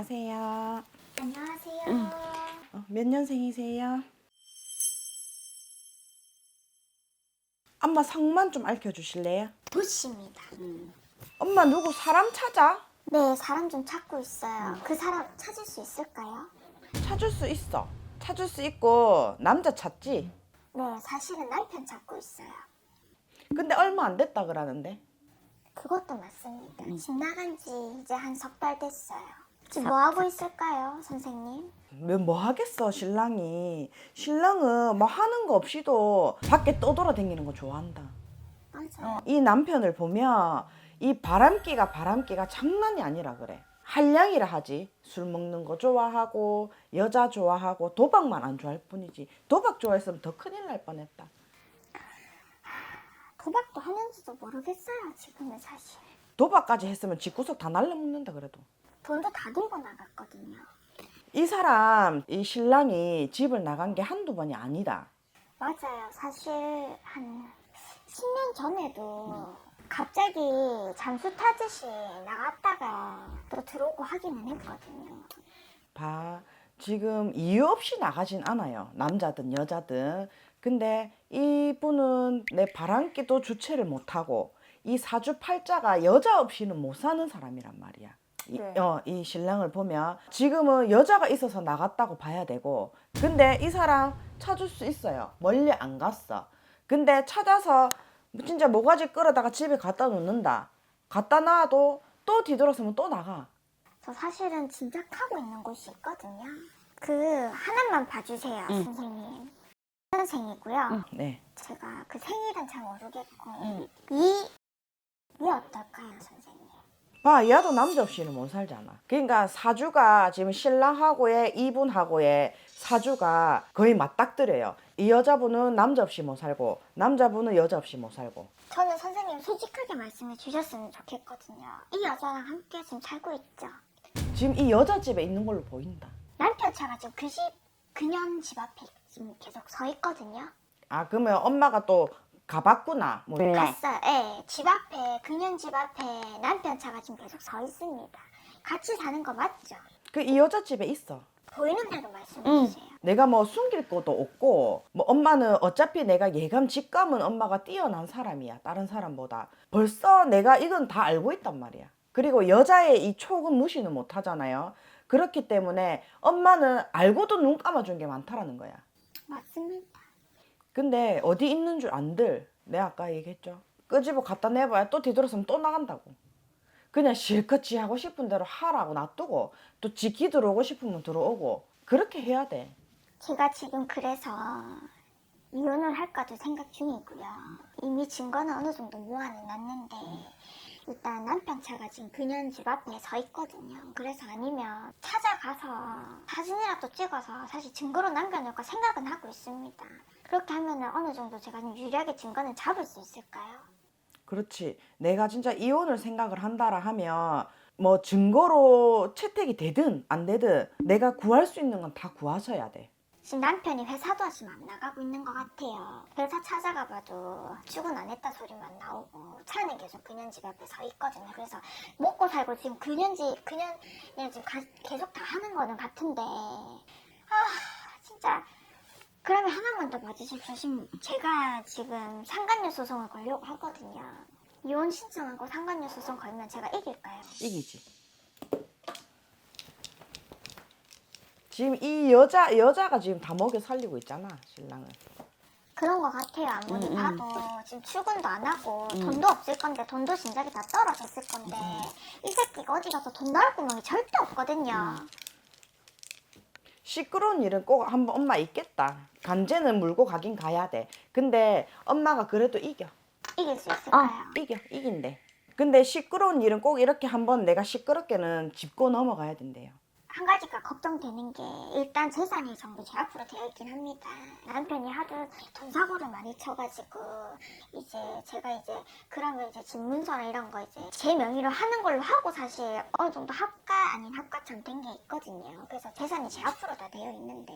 안녕하세요. 안녕하세요. 어, 몇 년생이세요? 엄마 성만 좀 알려주실래요? 도시입니다. 엄마 누구 사람 찾아? 네, 사람 좀 찾고 있어요. 그 사람 찾을 수 있을까요? 찾을 수 있어. 찾을 수 있고 남자 찾지. 네, 사실은 남편 찾고 있어요. 근데 얼마 안 됐다 그러는데. 그것도 맞습니다. 집 나간 지 이제 한 석 달 됐어요. 지금 뭐 하고 있을까요, 선생님? 왜뭐 하겠어 신랑이. 신랑은 뭐 하는 거 없이도 밖에 떠돌아다니는 거 좋아한다. 맞아요. 이 남편을 보면 이 바람기가 바람기가 장난이 아니라 그래. 한량이라 하지. 술 먹는 거 좋아하고 여자 좋아하고 도박만 안 좋아할 뿐이지. 도박 좋아했으면 더 큰일 날 뻔했다. 도박도 하는지도 모르겠어요, 지금은 사실. 도박까지 했으면 집구석 다 날려먹는다 그래도. 돈도 다 들고 나갔거든요. 이 사람 이 신랑이 집을 나간 게 한두 번이 아니다. 맞아요. 사실 한 10년 전에도 갑자기 잠수 타듯이 나갔다가 또 들어오고 하기는 했거든요. 봐. 지금 이유 없이 나가진 않아요. 남자든 여자든. 근데 이분은 내 바람기도 주체를 못하고 이 사주팔자가 여자 없이는 못 사는 사람이란 말이야. 이, 네. 어, 이 신랑을 보면 지금은 여자가 있어서 나갔다고 봐야 되고 근데 이 사람 찾을 수 있어요. 멀리 안 갔어. 근데 찾아서 진짜 모가지 끌어다가 집에 갖다 놓는다. 갖다 놔도 또 뒤돌아서면 또 나가. 저 사실은 짐작하고 있는 곳이 있거든요. 그 하나만 봐주세요, 선생님. 생이고요. 네. 제가 그 생일은 잘 모르겠고 이, 이 어떨까요, 선생님? 봐, 얘도 남자 없이는 못 살잖아. 그러니까 사주가 지금 신랑하고의 이분하고의 사주가 거의 맞닥뜨려요. 이 여자분은 남자 없이 못 살고 남자분은 여자 없이 못 살고. 저는 선생님 솔직하게 말씀해 주셨으면 좋겠거든요. 이 여자랑 함께 지금 살고 있죠. 지금 이 여자 집에 있는 걸로 보인다. 남편 차가 지금 그 집, 그년 집 앞에 지금 계속 서 있거든요. 아 그러면 엄마가 또 가봤구나. 뭐 갔어요. 예, 집 앞에, 그년 집 앞에 남편 차가 지금 계속 서 있습니다. 같이 사는 거 맞죠? 그 이 여자 집에 있어. 보이는 대로 말씀해 주세요. 내가 뭐 숨길 것도 없고 뭐 엄마는 어차피 내가 예감 직감은 엄마가 뛰어난 사람이야 다른 사람보다 벌써 내가 이건 다 알고 있단 말이야 그리고 여자의 이 촉은 무시는 못 하잖아요 그렇기 때문에 엄마는 알고도 눈 감아준 게 많다라는 거야 맞습니다. 근데 어디 있는 줄 안들. 내가 아까 얘기했죠. 끄집어 갖다 내봐야 또 뒤돌아서면 또 나간다고. 그냥 실컷 지 하고 싶은 대로 하라고 놔두고 또 지키 들어오고 싶으면 들어오고 그렇게 해야 돼. 제가 지금 그래서 이혼을 할까도 생각 중이고요. 이미 증거는 어느 정도 모아는 놨는데 일단 남편 차가 지금 그년 집 앞에 서 있거든요. 그래서 아니면 찾아가서 사진이라도 찍어서 사실 증거로 남겨놓을까 생각은 하고 있습니다. 그렇게 하면은 어느 정도 제가 좀 유리하게 증거는 잡을 수 있을까요? 그렇지. 내가 진짜 이혼을 생각을 한다라 하면 뭐 증거로 채택이 되든 안 되든 내가 구할 수 있는 건 다 구하셔야 돼. 지금 남편이 회사도 지금 안 나가고 있는 것 같아요. 회사 찾아가 봐도 출근 안 했다 소리만 나오고 차는 계속 그년 집 앞에 서 있거든요. 그래서 먹고 살고 지금 그년 집, 그년 지금 가- 계속 다 하는 거는 같은데 아 진짜 그러면 하나만 더 봐주십시오. 지금 제가 지금 상간녀 소송을 걸려고 하거든요. 이혼 신청하고 상간녀 소송 걸면 제가 이길까요? 이기지. 지금 이 여자 여자가 지금 다 먹여 살리고 있잖아 신랑을. 그런 것 같아요. 아무리 봐도 지금 출근도 안 하고 돈도 없을 건데 돈도 진작에 다 떨어졌을 건데 이 새끼가 어디 가서 돈 나올 구멍이 절대 없거든요. 시끄러운 일은 꼭 한번 엄마 있겠다. 간제는 물고 가긴 가야 돼. 근데 엄마가 그래도 이겨. 이길 수 있을까요? 이겨 이긴대. 근데 시끄러운 일은 꼭 이렇게 한번 내가 시끄럽게는 짚고 넘어가야 된대요. 한 가지가 걱정되는 게 일단 재산이 전부 제 앞으로 되어 있긴 합니다. 남편이 하도 돈 사고를 많이 쳐가지고 이제 제가 이제 그러면 이제 집 문서나 이런 거 이제 제 명의로 하는 걸로 하고 사실 어느 정도 합가 아닌 합가처럼 된 게 있거든요. 그래서 재산이 제 앞으로 다 되어 있는데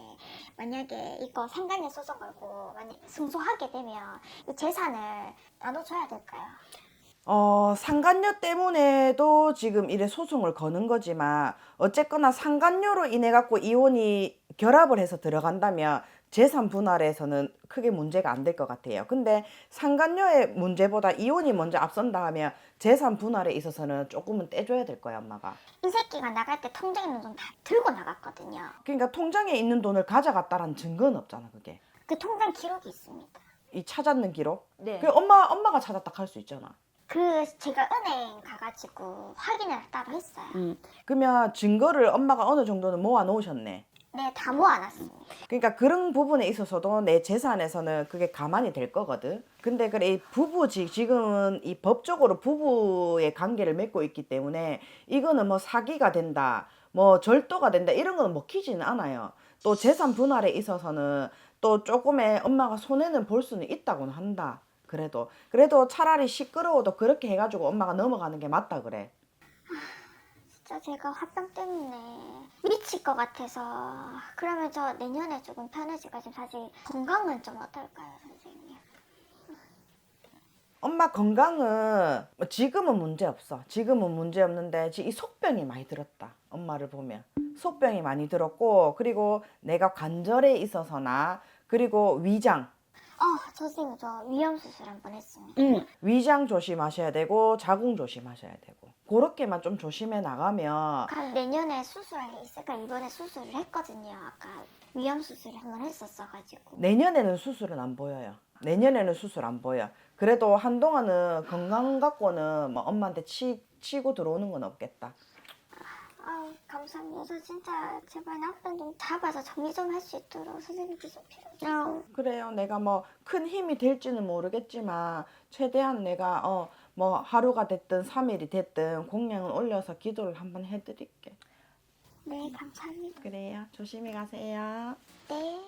만약에 이거 상간녀 소송 걸고 만약 승소하게 되면 이 재산을 나눠줘야 될까요? 어, 상간녀 때문에도 지금 이래 소송을 거는 거지만 어쨌거나 상간녀로 인해 갖고 이혼이 결합을 해서 들어간다면 재산 분할에서는 크게 문제가 안 될 것 같아요. 근데 상간녀의 문제보다 이혼이 먼저 앞선다 하면 재산 분할에 있어서는 조금은 떼줘야 될 거야, 엄마가. 이 새끼가 나갈 때 통장에 있는 돈 다 들고 나갔거든요. 그러니까 통장에 있는 돈을 가져갔다라는 증거는 없잖아, 그게. 그 통장 기록이 있습니다. 이 찾았는 기록? 네. 그 엄마 엄마가 찾았다 할 수 있잖아. 그 제가 은행 가가지고 확인을 따로 했어요. 그러면 증거를 엄마가 어느 정도는 모아 놓으셨네. 네, 다 모아놨습니다. 그러니까 그런 부분에 있어서도 내 재산에서는 그게 가만히 될 거거든. 근데 그래 이 부부 지 지금은 이 법적으로 부부의 관계를 맺고 있기 때문에 이거는 뭐 사기가 된다, 뭐 절도가 된다 이런 거는 먹히지는 않아요. 또 재산 분할에 있어서는 또 조금의 엄마가 손해는 볼 수는 있다고는 한다. 그래도 그래도 차라리 시끄러워도 그렇게 해가지고 엄마가 넘어가는 게 맞다 그래. 진짜 제가 화병 때문에 미칠 것 같아서 그러면 저 내년에 조금 편해지고 사실 건강은 좀 어떨까요, 선생님? 엄마 건강은 뭐 지금은 문제 없어. 지금은 문제 없는데 지금 이 속병이 많이 들었다. 엄마를 보면 속병이 많이 들었고 그리고 내가 관절에 있어서나 그리고 위장 어, 선생님 저 위험 수술 한 번 했습니다. 위장 조심하셔야 되고 자궁 조심하셔야 되고 그렇게만 좀 조심해 나가면 그럼 내년에 수술할 있을까 이번에 수술을 했거든요. 아까 위험 수술 한 번 했었어가지고. 내년에는 수술은 안 보여요. 내년에는 수술 안 보여. 그래도 한동안은 건강 갖고는 뭐 엄마한테 치, 치고 들어오는 건 없겠다. 아 감사합니다. 저 진짜 제발 남편 좀 잡아서 정리 좀 할 수 있도록 선생님께 좀 필요해요. 그래요. 내가 뭐 큰 힘이 될지는 모르겠지만 최대한 내가 어 뭐 하루가 됐든 3일이 됐든 공량을 올려서 기도를 한번 해드릴게. 네 감사합니다. 그래요. 조심히 가세요. 네.